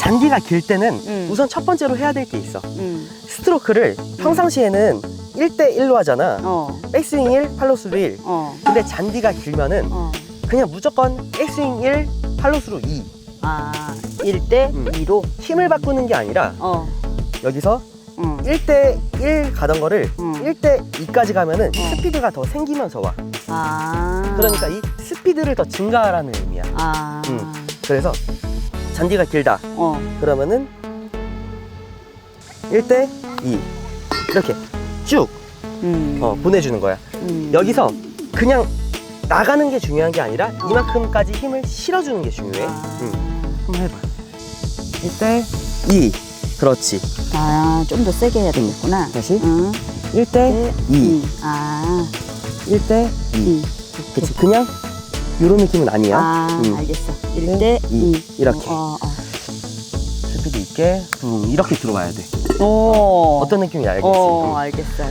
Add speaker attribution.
Speaker 1: 잔디가 길 때는
Speaker 2: 음.
Speaker 1: 우선 첫 번째로 해야 될 게 있어.
Speaker 2: 음.
Speaker 1: 스트로크를 평상시에는 1대1로 하잖아.
Speaker 2: 어.
Speaker 1: 백스윙 1, 팔로스루 1.
Speaker 2: 어.
Speaker 1: 근데 잔디가 길면은
Speaker 2: 어.
Speaker 1: 그냥 무조건 백스윙 1, 팔로스루 2.
Speaker 2: 아, 1대
Speaker 1: 음.
Speaker 2: 2로?
Speaker 1: 힘을 바꾸는 게 아니라
Speaker 2: 어.
Speaker 1: 여기서
Speaker 2: 응.
Speaker 1: 1대1 가던 거를
Speaker 2: 음.
Speaker 1: 1대2까지 가면은
Speaker 2: 어.
Speaker 1: 스피드가 더 생기면서 와.
Speaker 2: 아.
Speaker 1: 그러니까 이 스피드를 더 증가하라는 의미야.
Speaker 2: 아.
Speaker 1: 음. 그래서 잔디가 길다.
Speaker 2: 어.
Speaker 1: 그러면은 1대 2 이렇게 쭉
Speaker 2: 음.
Speaker 1: 어, 보내주는 거야.
Speaker 2: 음.
Speaker 1: 여기서 그냥 나가는 게 중요한 게 아니라 이만큼까지 힘을 실어주는 게 중요해.
Speaker 2: 아.
Speaker 1: 음. 한번 해봐. 1대 2 그렇지.
Speaker 2: 아, 좀 더 세게 해야 되겠구나.
Speaker 1: 다시
Speaker 2: 응.
Speaker 1: 1대2
Speaker 2: 아.
Speaker 1: 1대 2
Speaker 2: 음.
Speaker 1: 그치 그냥 이런 느낌은 아니야.
Speaker 2: 아,
Speaker 1: 음.
Speaker 2: 알겠어.
Speaker 1: 네,
Speaker 2: 1대
Speaker 1: 이.
Speaker 2: 2.
Speaker 1: 이렇게.
Speaker 2: 어, 어.
Speaker 1: 스피드 있게 음, 이렇게 들어와야 돼.
Speaker 2: 오.
Speaker 1: 어떤 느낌인지 알겠지?
Speaker 2: 어,
Speaker 1: 음.
Speaker 2: 알겠어.